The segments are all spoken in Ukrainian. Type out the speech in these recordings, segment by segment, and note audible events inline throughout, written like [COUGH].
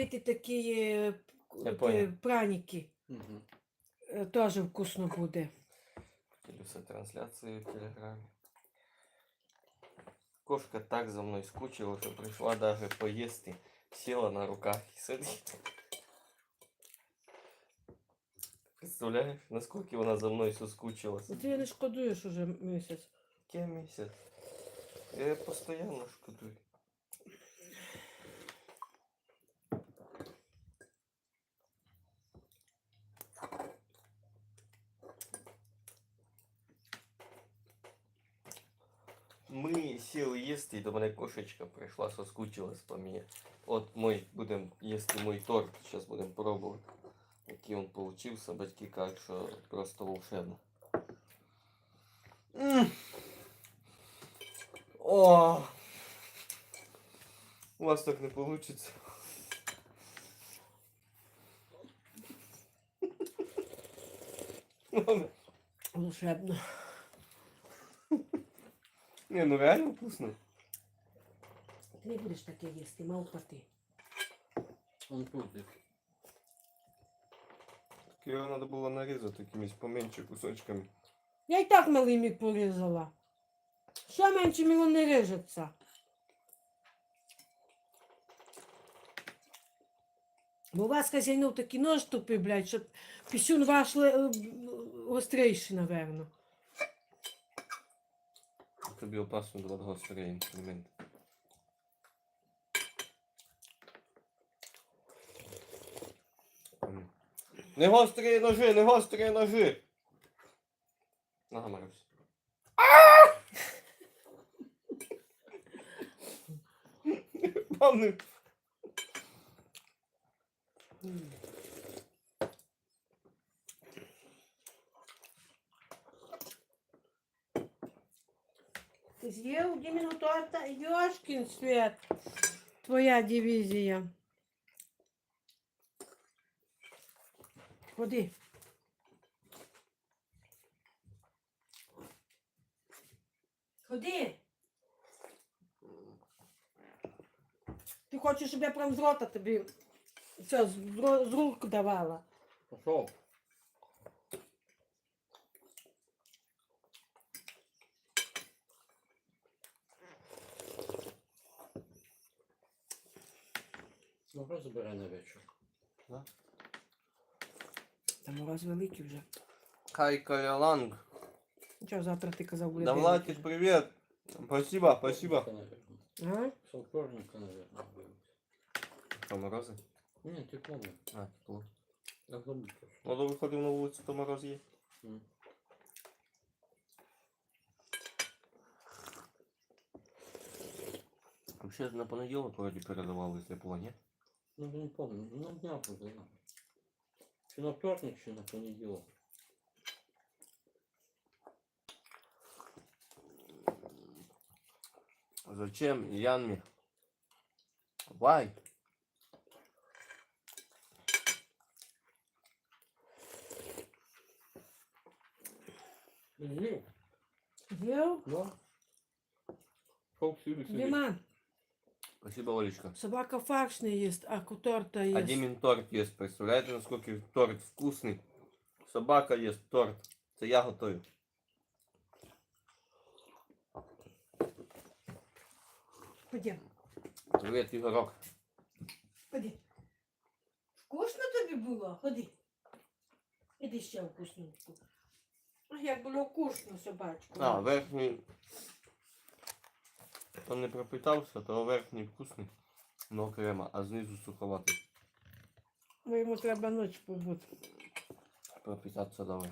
робити такі Я понял. праніки. Угу. Е, Теж вкусно буде. Ділюся трансляцією в телеграмі. Кошка так за мною скучила, що прийшла даже поїсти. Сіла на руках і сидить. Представляєш, наскільки вона за мною соскучилася? Ти не шкодуєш уже місяць. Я місяць. Я постійно шкодую. Ми сіли їсти, і до мене кошечка прийшла, соскучилась по мені. От ми будемо їсти мій торт, зараз будемо пробувати. Який він получився, батьки кажуть, що просто волшебно. М. О! У вас так не получится. Волшебно. Не, ну реально вкусно. Ти не будеш таке їсти, мав ти. Он крутит. Так його треба було нарізати якимись поменше кусочками. Я і так малий міг порізала. Що менше міло не режеться. Бо у вас хазяйнов такий нож тупий, блядь, що пісюн ваш ле- е, напевно. Опасно давати гострий інструмент. М. Не гострі ножи, не гострі ножи! Нога Марусь. Павни. З'їв Діміну торта? Йошкін світ. Твоя дивізія. Ходи. Ходи. Ти хочеш, щоб я прям з рота тобі це з, ро- з рук давала. Пошел. Ну, просто забирай на вечер. Там мороз великий вже. Хай Каляланг. Нічого, завтра ти казав, буде. Да, день Владик, вже. привет. Спасибо, спасибо. наверное. А? Со вторника, наверное, будет. Что, морози? Нет, тепло. мне. А, тепло. Я забыл тоже. Ну, то виходив на вулицю, то мороз є. М. Вообще на понеділок вроді передавали тепло, ні? Ну, не помню. Ну, на дня буде. да. Чи на вторник, чи на понеділок. Зачем Янмі? Why? З'їв. З'їв? Да. Шел всюду себе. Діман, Спасибо, Олечка. собака фарш не їсть, а торта А їсть. Дімін торт є, представляєте, наскільки торт вкусний? Собака є торт. Це я готую. Ході. Привіт, Ігорок. Ході. Вкусно тобі було? Ходи. Іди ще вкусненьку. Як було вкусно, собачку. А, верхній. То не пропитався, то верхній вкусний. Но крема, а знизу суховатий. Бо йому треба ніч побути. Пропитатися давай.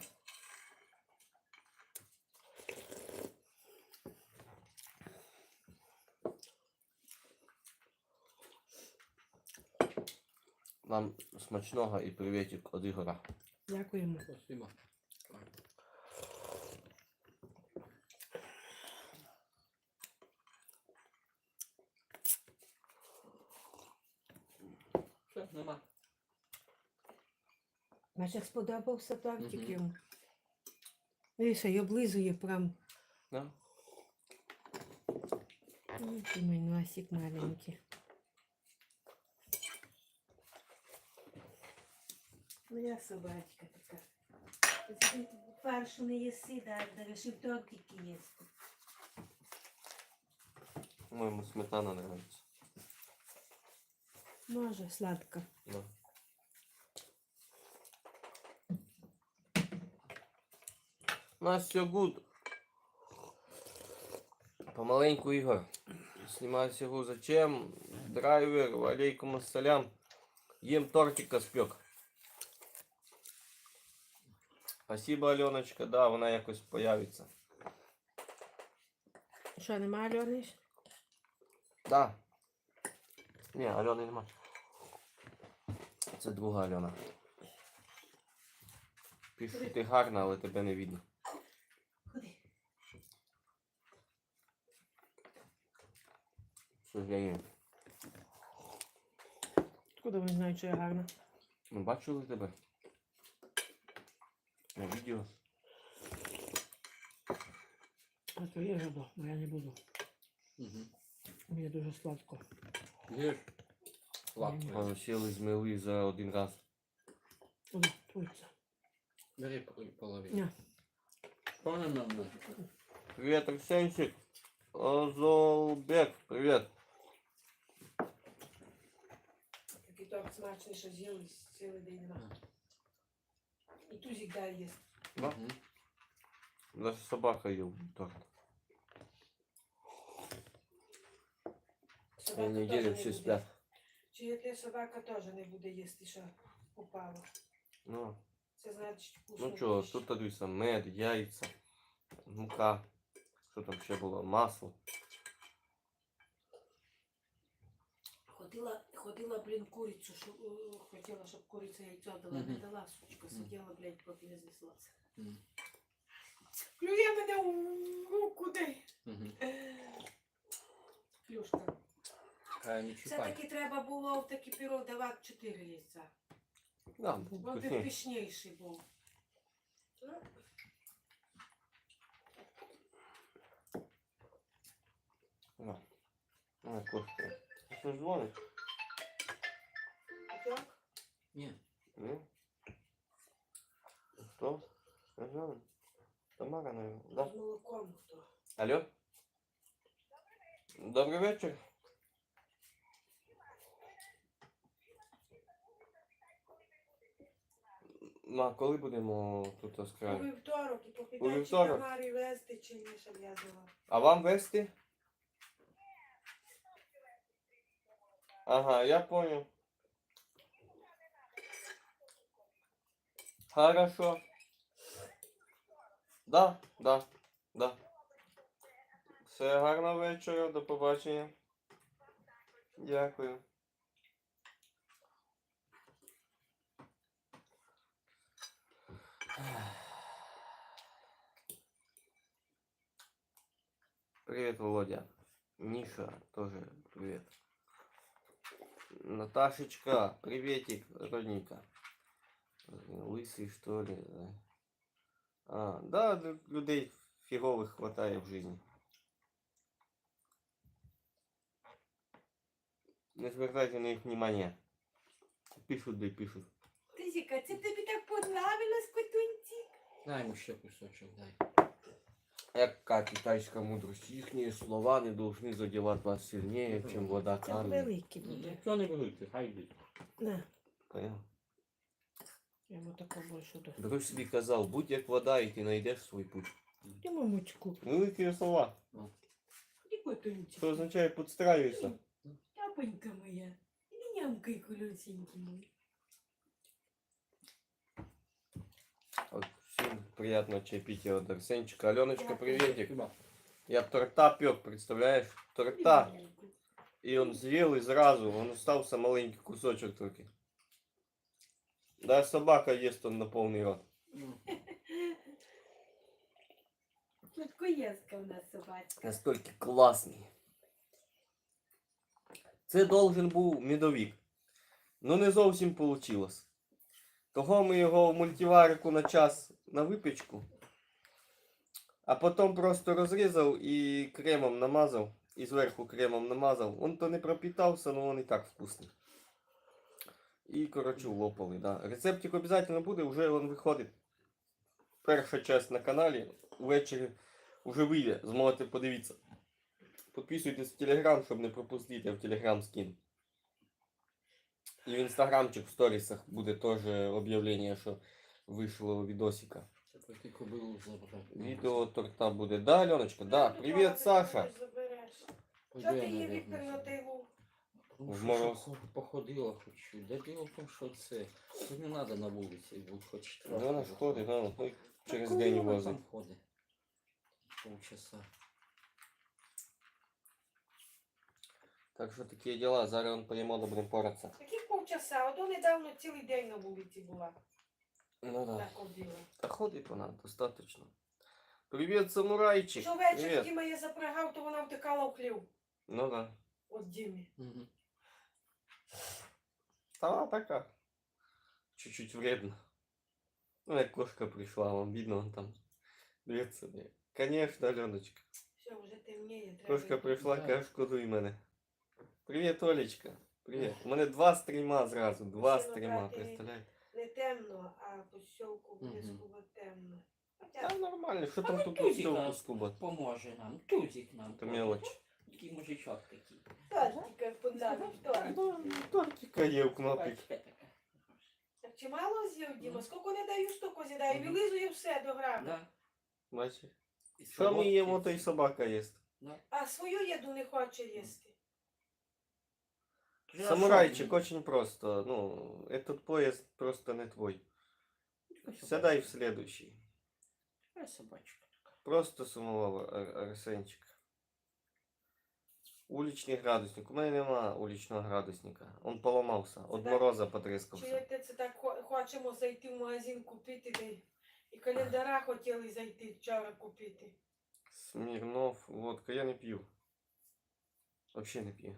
Вам смачного і привітик від Ігора. Дякуємо. Спасибо. Бачиш, сподобався тортик Мгм. йому. Дивися, і облизує прям. Да? Ой, Ти мій носик маленький. Моя собачка така. Ти Фаршу не їси, да, да вирішив тортики їсти. Моєму сметана нравится. Може, сладка. Да. Нас все гуд. Помаленьку, Ігор. Снимаю сигу зачем? Драйвер, алейкум ассалям. Ем тортика спек. Спасибо, Аленочка. Да, вона якось появиться. Що, нема Альони? Да. Ні, Альони нема. Це друга Альона. Пишу, ти гарна, але тебе не видно. Що ж я їм? Откуда вони знають, що я гарна? Ну, бачили тебе? На відео. А то є жаба, бо я не буду. Угу. Мені дуже сладко. Ешь. Сладкое. Вони сіли змили за один раз. О, твоїться. Бери половину. Привет, Арсенчик. Озолбек, привет. Такий торт смачний, що з'їли цілий день нема. І тузик далі є. Да? Даже собака їв торт. Собака неделю теж не всі буде. сплять. Чи є те собака теж не буде їсти, що попало. Ну, Це значить вкусно. ну чого, тут дивися, мед, яйця, мука. Що там ще було? Масло. Ходила, ходила, блін, курицю, що, е, хотіла, щоб куриця яйцо дала, не дала, сучка, сиділа, блядь, поки не знеслася. Клює мене у руку, дай. Клюшка. Не чіпай. Все-таки треба було в такий пірог давати 4 яйця. Бо вкусніше. пішніший був. Да. Ну, кошка. Що ж так? Ні. Ні? Хто? Ага. Тамара, наверное. Да. Молоком хто? Алло? Добрий вечір. Ма, коли будемо тут У розкраю? вівторок і по У підачі вівторок? Вести чи ні, щоб я взяла. А вам вести? Ага, я понял. Хорошо. Да, да, да. Все гарного вечора, до побачення. Дякую. Привет, Володя. Миша, тоже привет. Наташечка, приветик, родненько. Лысый, что ли? да? А, да, лю- людей фиговых хватает в жизни. Не звертайте на них внимания. Пишут, да и пишут. Тизіка, це тобі так понравилось, котунці? Дай йому ще кусочок, дай. Яка китайська мудрость? Їхні слова не должны задевать вас сильнее, чем вода Це камень. великий Ну, буде. Ніхто не великий, хай йдуть. На, Понял? я йому таку більше до. Друг собі казав, будь як вода, і ти знайдеш свій путь. Йому мучку. Великі слова. І котунці. Що означає підстраюйся. Тапонька моя. І нямкай колюсенький мой. От всім приятного чаепития от Арсенчика. Аленочка, приветик. Я торта пек, представляешь? Торта. И он съел и сразу, он остался маленький кусочек только. Да, собака ест он на полный рот. Сладкоєзка у нас собачка. Настільки класний. Це должен був медовик. Ну не зовсім вийшло. Того ми його в мультиварику на час на випічку. А потім просто розрізав і кремом намазав. І зверху кремом намазав. Он то не пропитався, але він і так вкусний. І, коротше, лопали, да. Рецептик обов'язково буде, вже він виходить. Перша часть на каналі. Ввечері вже вийде, зможете подивитися. Підписуйтесь в Телеграм, щоб не пропустити, я в Телеграм скину. І в інстаграмчик в сторісах буде теж об'явлення, що вийшло відосика. Тільки. Відео торта буде. Да, Альоночка? Да. Привіт, Саша. Що ти її наверно, Віктор на тилу? Ну, що, мороз. щоб походила хочу. Да діло в тому, що це. Це не треба на вулиці, будь хоч Да, вона ж ходить, да, ну, через коли день вона возить. там ходить? Полчаса. Так що такі діла, зараз він поїмо, будемо поратися. Яких полчаса? Ото недавно цілий день на вулиці була. Ну да. Так ходила. Та ходить вона достаточно. Привіт, самурайчик. Що вечір Привіт. Діма я запрягав, то вона втекала в хлів. Ну да. От Дімі. Угу. Та вона така. Чуть-чуть вредно. Ну, як кошка прийшла, вам видно, вон там. Дивіться, де. Конечно, Альоночка. Все, вже темніє. треба Кошка йти. прийшла, Да. каже, шкодуй мене. Привіт, Олечка. Привіт. У мене два стріма зразу. Два Всі стріма, набрати. представляєте? Не темно, а по сьолку буде Мгм. скуба темно. Та нормально, що там ну, тут нас скуба? Поможе нам. Тузик нам. То мелочь. Такий мужичок такий. тортика подали, торт. Ну, Тортика є в кнопі. Бачите, така. Так чимало з'їв Діма? Скільки не даю, стільки з'їдаю. Мгм. Вилизує все до грами. Да. Бачиш? І Що ми солодкий. їмо, то й собака їсть. А свою їду не хоче їсти. Я Самурайчик, що, очень просто. Ну, этот поезд просто не твой. Така собачка. Сядай в следующий. Така собачка така. Просто сумував Ар- Арсенчик. Уличний градусник. У мене нема уличного градусника. Он поламався. От так? мороза потрескався. Чуєте, це так хо- хочемо зайти в магазин купити. де- І календара хотіли зайти вчора купити. Смірнов, водка. Я не п'ю. Вообще не п'ю.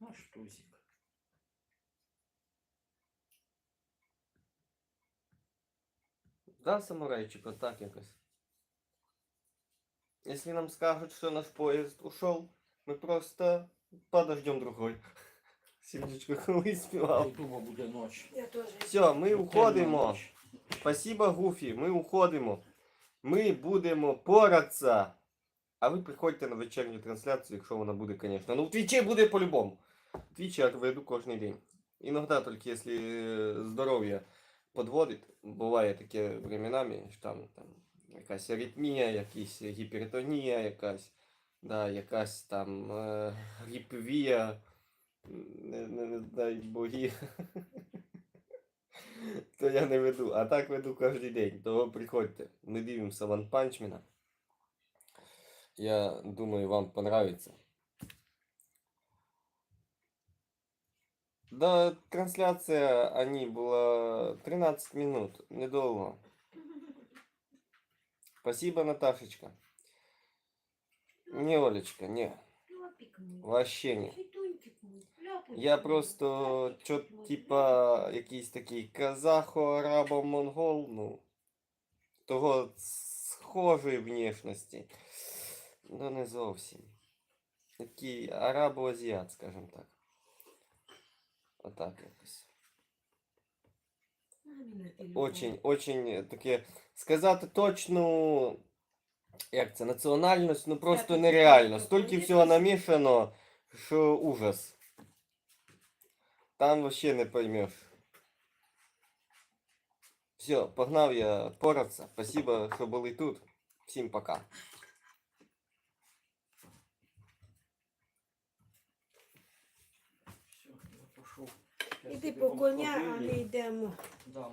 Наш тузик. Да, самурайчик, вот так якось. Если нам скажут, что наш поезд ушел, мы просто подождем другой. [LAUGHS] Сімечко колись [LAUGHS] співав. Думаю, буде ніч. Я теж. Все, ми Темна уходимо. Спасибо, Гуфі, ми уходимо. Ми будемо поратися. А ви приходьте на вечірню трансляцію, якщо вона буде, звісно. Ну, в Твічі буде по-любому. Твічі я веду кожен день. Іноді тільки якщо е, здоров'я підводить, буває таке временами, що там, там якась аритмія, якась гіпертонія, якась, да, якась там е, гіпвія, не, не, не дай боги. [LAUGHS] То я не веду, а так веду кожен день. То приходьте. Ми дивимося Ван Панчмена. Я думаю, вам понравится. Да, трансляция, они была 13 минут, недолго. Спасибо, Наташечка. Не, Олечка, не, вообще не. Я просто чо, типа якийсь такий казахо, арабо, монгол, ну, того схожої внешності. Ну не зовсім. Такий арабо-азіат, скажімо так. Отак якось. Очень, очень таке. Сказати точну, як це, національність, ну просто нереально. Стільки всього намішано, що ужас. Там вообще не поймешь. Все, погнав я поратися. Спасибо, що були тут. Всім пока. Все, я пішов. Іди по коня, а ми йдемо. Да.